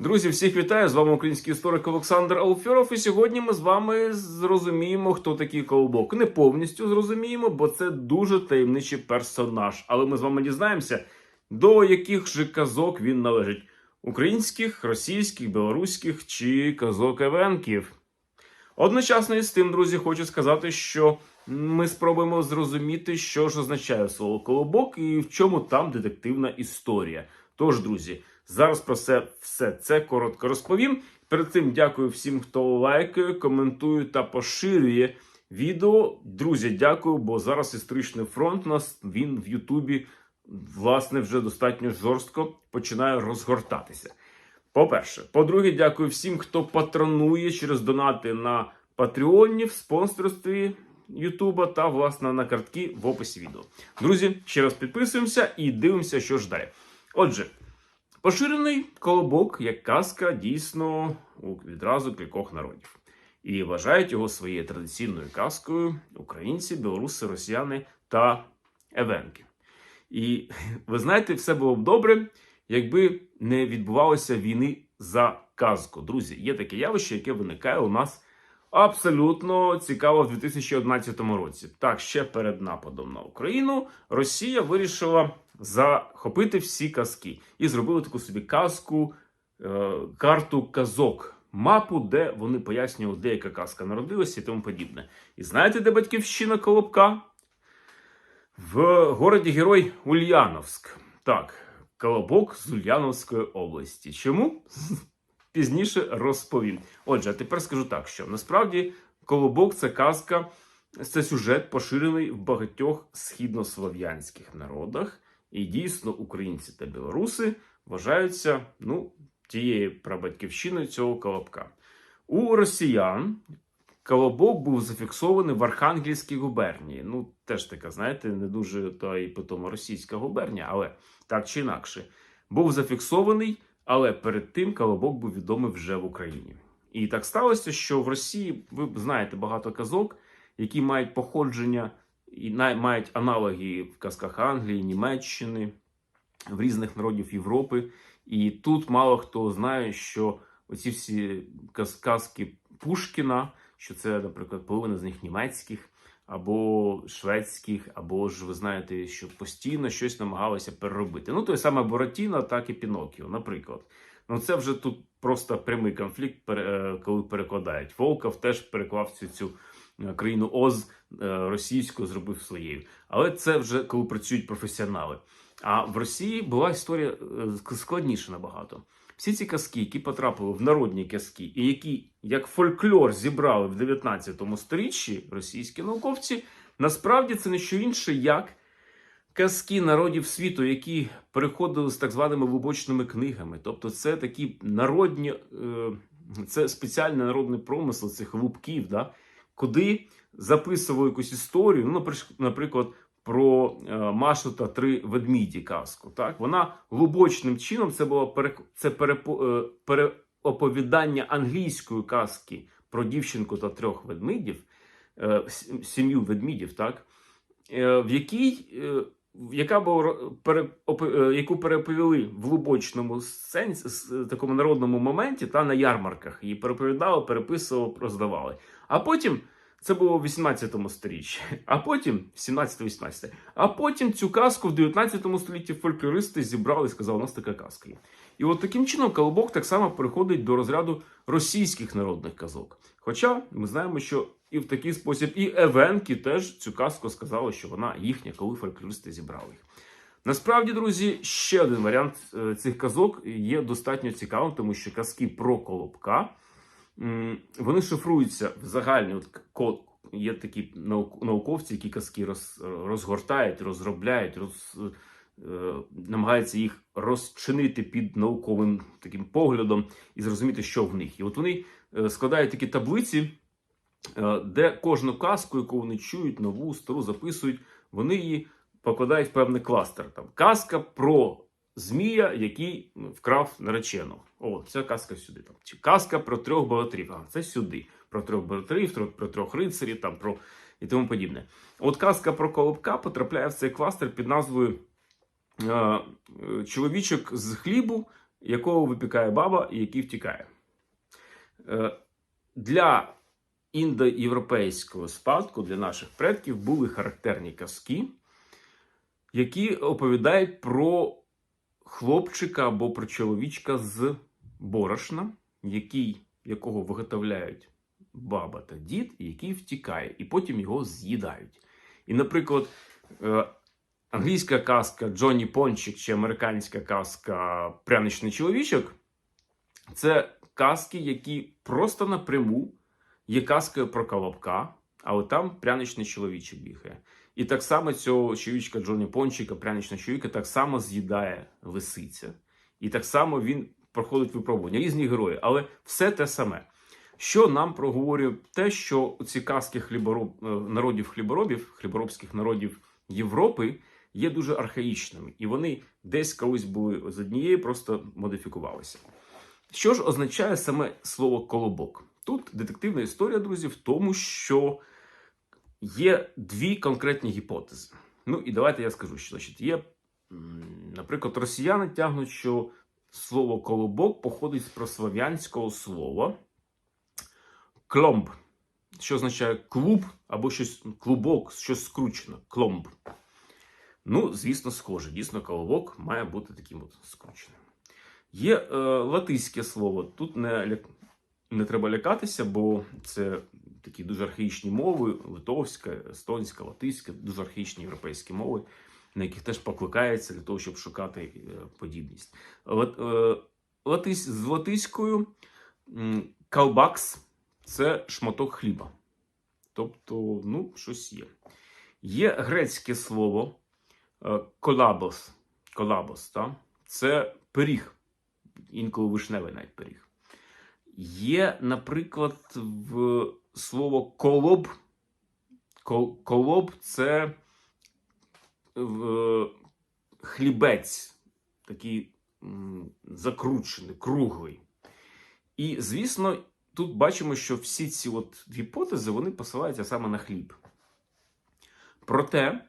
Друзі, всіх вітаю! З вами український історик Олександр Алфьоров. І сьогодні ми з вами зрозуміємо, хто такий колобок. Не повністю зрозуміємо, бо це дуже таємничий персонаж. Але ми з вами дізнаємося, до яких же казок він належить: українських, російських, білоруських чи казок Евенків. Одночасно із тим, друзі, хочу сказати, що ми спробуємо зрозуміти, що ж означає слово колобок і в чому там детективна історія. Тож, друзі, зараз про це все це коротко розповім. Перед цим дякую всім, хто лайкає, коментує та поширює відео. Друзі, дякую, бо зараз історичний фронт у нас він в Ютубі власне вже достатньо жорстко починає розгортатися. По-перше, по-друге, дякую всім, хто патронує через донати на Патреоні, в спонсорстві Ютуба та, власне, на картки в описі відео. Друзі, ще раз підписуємося і дивимося, що ж далі. Отже, поширений колобок як казка дійсно у відразу кількох народів. І вважають його своєю традиційною казкою українці, білоруси, росіяни та евенки. І ви знаєте, все було б добре, якби не відбувалося війни за казку. Друзі, є таке явище, яке виникає у нас абсолютно цікаво в 2011 році. Так, ще перед нападом на Україну Росія вирішила захопити всі казки і зробили таку собі казку, е, карту казок. Мапу, де вони пояснювали, де яка казка народилася і тому подібне. І знаєте, де батьківщина Колобка? В городі Герой Ульяновськ. Так, Колобок з Ульяновської області. Чому? Пізніше розповім. Отже, тепер скажу так, що насправді Колобок це казка, це сюжет поширений в багатьох східнослов'янських народах. І дійсно українці та білоруси вважаються ну, тією прабатьківщиною цього колобка. У росіян колобок був зафіксований в Архангельській губернії. Ну, теж така, знаєте, не дуже та й потім російська губернія, але так чи інакше. Був зафіксований, але перед тим колобок був відомий вже в Україні. І так сталося, що в Росії ви знаєте багато казок, які мають походження і мають аналоги в казках Англії, Німеччини, в різних народів Європи. І тут мало хто знає, що оці всі каз- казки Пушкіна, що це, наприклад, половина з них німецьких або шведських, або ж ви знаєте, що постійно щось намагалися переробити. Ну, той саме Буратіно, так і Пінокіо, наприклад. Ну, це вже тут просто прямий конфлікт, е, коли перекладають. Волков теж переклав цю цю е, країну Оз е, російською, зробив своєю. Але це вже коли працюють професіонали. А в Росії була історія складніша набагато. Всі ці казки, які потрапили в народні казки, і які як фольклор зібрали в 19 сторіччі російські науковці, насправді це не що інше, як казки народів світу, які переходили з так званими вибочними книгами. Тобто, це такі народні, е, це спеціальний народний промисел цих лубків, да? куди записували якусь історію. Ну, наприклад, про е, Машу та три ведміді казку. Так? Вона глибочним чином це було пере, це перепо, е, переоповідання англійської казки про дівчинку та трьох ведмідів, е, сім'ю ведмідів, так? В якій. яка була яку переповіли в глибочному сенсі, такому народному моменті та на ярмарках. Її переповідали, переписували, роздавали. А потім це було в 18 сторіччі, а потім 17-18. А потім цю казку в 19 столітті фольклористи зібрали і сказали, у нас така казка є. І от таким чином колобок так само переходить до розряду російських народних казок. Хоча ми знаємо, що і в такий спосіб і Евенки теж цю казку сказали, що вона їхня, коли фольклористи зібрали їх. Насправді, друзі, ще один варіант е, цих казок є достатньо цікавим, тому що казки про колобка вони шифруються в загальний от код. Є такі науковці, які казки роз, розгортають, розробляють, роз, е, намагаються їх розчинити під науковим таким поглядом і зрозуміти, що в них. І от вони е, складають такі таблиці, е, де кожну казку, яку вони чують, нову, стару записують, вони її покладають в певний кластер. Там казка про змія, який ну, вкрав наречену. О, ця казка сюди. Там. Чи казка про трьох богатирів. А це сюди. Про трьох богатирів, про, трьох рицарів там, про... і тому подібне. От казка про Колобка потрапляє в цей кластер під назвою е, Чоловічок з хлібу якого випікає баба і який втікає. Е, Для індоєвропейського спадку, для наших предків, були характерні казки, які оповідають про хлопчика або про чоловічка з борошна, який, якого виготовляють баба та дід, і який втікає, і потім його з'їдають. І, наприклад, е, англійська казка Джонні Пончик чи американська казка Пряничний чоловічок це казки, які просто напряму є казкою про колобка, але там пряничний чоловічок бігає. І так само цього чоловічка Джонні Пончика, пряничного чоловіка, так само з'їдає лисиця. І так само він проходить випробування. Різні герої, але все те саме. Що нам проговорює те, що ці казки хлібороб, е, народів хліборобів, хліборобських народів Європи є дуже архаїчними, і вони десь колись були з однієї, просто модифікувалися. Що ж означає саме слово колобок? Тут детективна історія, друзі, в тому, що є дві конкретні гіпотези. Ну і давайте я скажу, що значить, є, наприклад, росіяни тягнуть, що слово колобок походить з прослав'янського слова кломб, що означає клуб або щось клубок, щось скручено. Кломб. Ну, звісно, схоже. Дійсно, колобок має бути таким от скрученим. Є е, латиське слово. Тут не, не треба лякатися, бо це такі дуже архаїчні мови: литовська, естонська, латиська, дуже архаїчні європейські мови, на яких теж покликається для того, щоб шукати е, подібність. Е, латись, з латиською калбакс це шматок хліба. Тобто, ну, щось є. Є грецьке слово е, колабос. Колабос, та? це пиріг, інколи вишневий навіть пиріг. Є, наприклад, в слово колоб. Кол- Колоб це в, хлібець, такий закручений, круглий. І, звісно, тут бачимо, що всі ці от гіпотези вони посилаються саме на хліб. Проте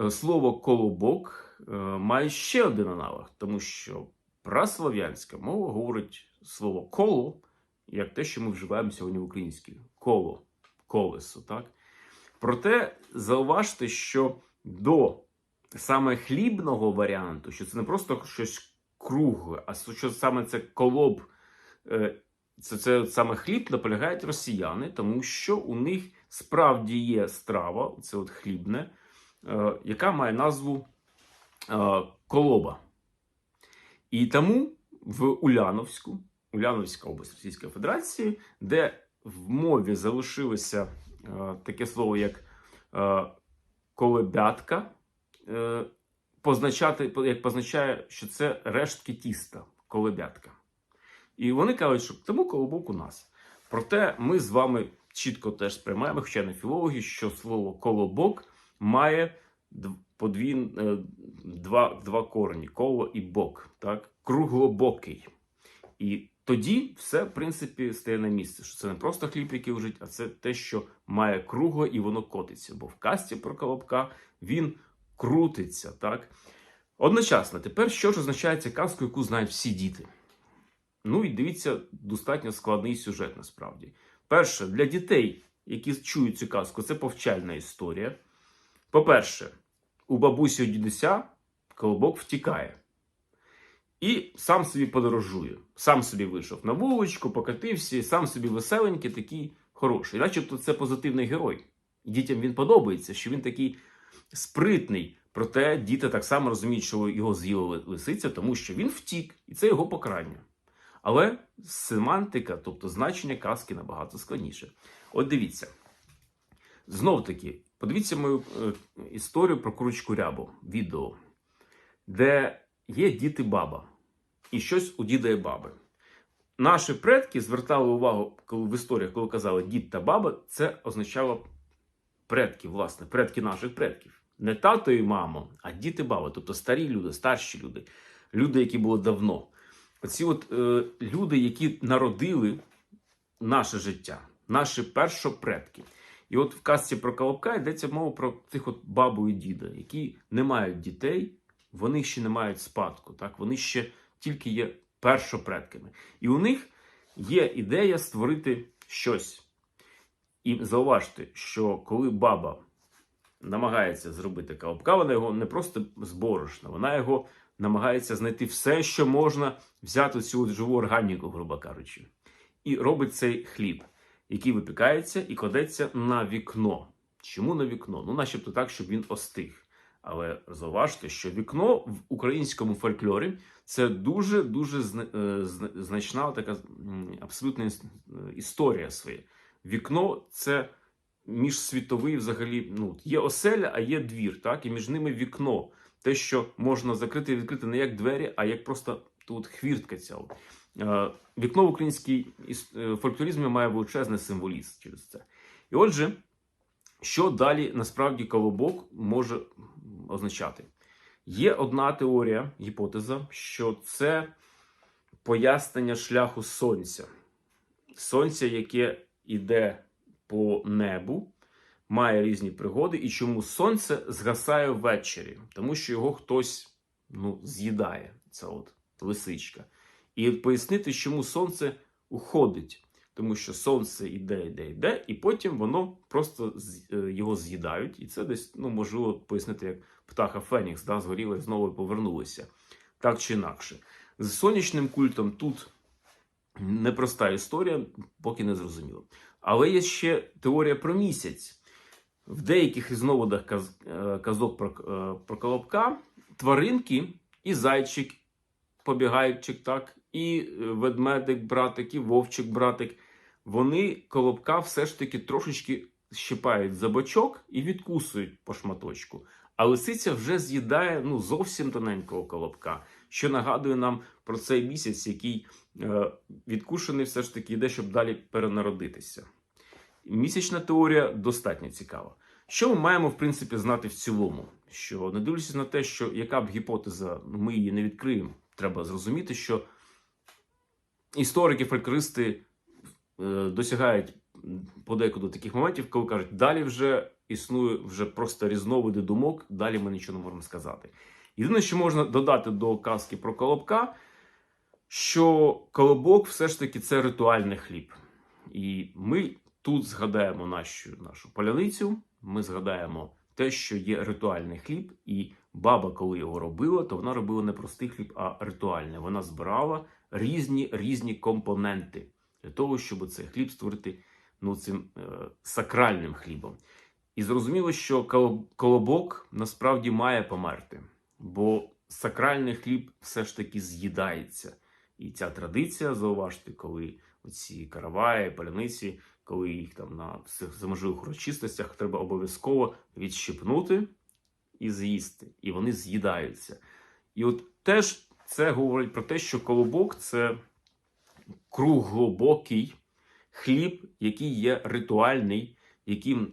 е, слово колобок е, має ще один аналог, тому що праслов'янська мова говорить слово коло як те, що ми вживаємо сьогодні в українській коло, колесо. Так? Проте зауважте, що до саме хлібного варіанту, що це не просто щось кругле, а що саме це колоб, е, це, це саме хліб, наполягають росіяни, тому що у них справді є страва, це от хлібне, е, яка має назву е, колоба. І тому в Уляновську, Уляновська область Російської Федерації, де в мові залишилося е, таке слово, як е, колебятка, е, позначати, як позначає, що це рештки тіста, колебятка. І вони кажуть, що тому колобок у нас. Проте ми з вами чітко теж сприймаємо, хоча не філологи, що слово колобок має подвін, два, два корені коло і бок, так? круглобокий. І тоді все, в принципі, стає на місце. Що це не просто хліб, який лежить, а це те, що має кругло і воно котиться. Бо в касті про колобка він крутиться. так? Одночасно, тепер що ж означає ця казка, яку знають всі діти? Ну і дивіться, достатньо складний сюжет насправді. Перше, для дітей, які чують цю казку, це повчальна історія. По-перше, у бабусі у дідуся колобок втікає. І сам собі подорожує. Сам собі вийшов на вуличку, покатився, сам собі веселенький, такий хороший. Начебто це позитивний герой. І дітям він подобається, що він такий спритний. Проте діти так само розуміють, що його з'їла ли- лисиця, тому що він втік, і це його покарання. Але семантика, тобто значення казки набагато складніше. От дивіться. Знов таки, подивіться мою е, історію про кручку рябу, відео, де є діти баба, і щось у діда і баби. Наші предки звертали увагу коли в історіях, коли казали дід та баба, це означало предки, власне, предки наших предків. Не тато і мамо, а діти баба, тобто старі люди, старші люди, люди, які були давно. Оці от е, люди, які народили наше життя, наші першопредки. І от в казці про Колобка йдеться мова про тих от бабу і діда, які не мають дітей, вони ще не мають спадку, так? вони ще тільки є першопредками. І у них є ідея створити щось. І зауважте, що коли баба намагається зробити колобка, вона його не просто з борошна, вона його намагається знайти все, що можна взяти цю живу органіку, грубо кажучи, і робить цей хліб, який випікається і кладеться на вікно. Чому на вікно? Ну, начебто так, щоб він остиг. Але зауважте, що вікно в українському фольклорі це дуже дуже е, зна- значна така абсолютна історія своя. Вікно це міжсвітовий взагалі. Ну, є оселя, а є двір, так? І між ними вікно. Те, що можна закрити і відкрити не як двері, а як просто тут хвіртка ця. Е, Вікно в українській е, фольклоризмі має величезний символізм через це. І отже, що далі насправді колобок може означати? Є одна теорія, гіпотеза, що це пояснення шляху сонця. Сонце, яке йде по небу, має різні пригоди, і чому сонце згасає ввечері, тому що його хтось ну, з'їдає. Це от лисичка. І пояснити, чому сонце уходить. Тому що сонце йде, йде, йде, і потім воно просто е, його з'їдають. І це десь ну, можливо пояснити, як птаха Фенікс, да, згоріла і знову повернулася. Так чи інакше. З сонячним культом тут непроста історія, поки не зрозуміло. Але є ще теорія про місяць. В деяких різновидах каз- е, казок про, е, про колобка тваринки і зайчик, побігайчик, так, і ведмедик, братик, і вовчик, братик. Вони колобка все ж таки трошечки щипають за бочок і відкусують по шматочку. А лисиця вже з'їдає ну, зовсім тоненького колобка, що нагадує нам про цей місяць, який е, відкушений все ж таки йде, щоб далі перенародитися. Місячна теорія достатньо цікава. Що ми маємо, в принципі, знати в цілому? Що не дивлячись на те, що яка б гіпотеза, ми її не відкриємо, треба зрозуміти, що історики, фольклористи досягають подекуди таких моментів, коли кажуть, далі вже існує вже просто різновиди думок, далі ми нічого не можемо сказати. Єдине, що можна додати до казки про колобка, що колобок все ж таки це ритуальний хліб. І ми тут згадаємо нашу, нашу поляницю, ми згадаємо те, що є ритуальний хліб, і баба, коли його робила, то вона робила не простий хліб, а ритуальний. Вона збирала різні різні компоненти для того, щоб цей хліб створити ну, цим е, сакральним хлібом. І зрозуміло, що колобок насправді має померти, бо сакральний хліб все ж таки з'їдається. І ця традиція, зауважте, коли оці караваї, паляниці, коли їх там на цих заможливих урочистостях треба обов'язково відщипнути і з'їсти. І вони з'їдаються. І от теж це говорить про те, що колобок це круглобокий хліб, який є ритуальний, яким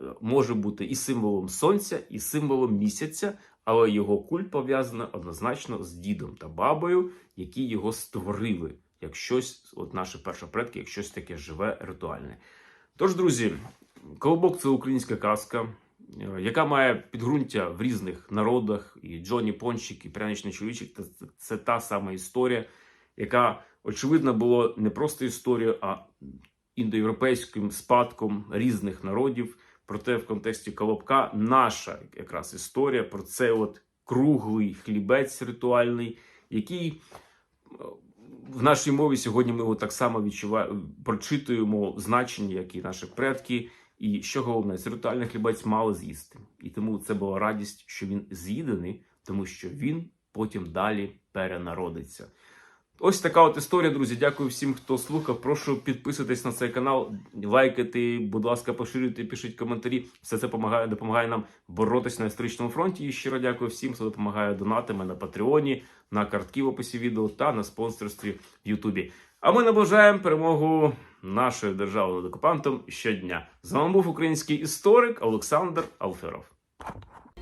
е, може бути і символом сонця, і символом місяця, але його культ пов'язаний однозначно з дідом та бабою, які його створили, як щось, от наші перші предки, як щось таке живе, ритуальне. Тож, друзі, колобок це українська казка, е, яка має підґрунтя в різних народах, і Джонні Пончик, і Пряничний чоловічик це та сама історія, яка очевидно була не просто історією, а індоєвропейським спадком різних народів. Проте в контексті Колобка наша якраз історія про цей от круглий хлібець ритуальний, який е, в нашій мові сьогодні ми його так само відчуваємо, прочитуємо значення, як і наші предки. І що головне, цей ритуальний хлібець мали з'їсти. І тому це була радість, що він з'їдений, тому що він потім далі перенародиться. Ось така от історія, друзі. Дякую всім, хто слухав. Прошу підписуйтесь на цей канал, лайкати, будь ласка, поширюйте, пишіть коментарі. Все це допомагає, допомагає нам боротися на історичному фронті. І щиро дякую всім, хто допомагає донатами на Патреоні, на картки в описі відео та на спонсорстві в Ютубі. А ми наближаємо перемогу нашої держави над окупантом щодня. З вами був український історик Олександр Алферов.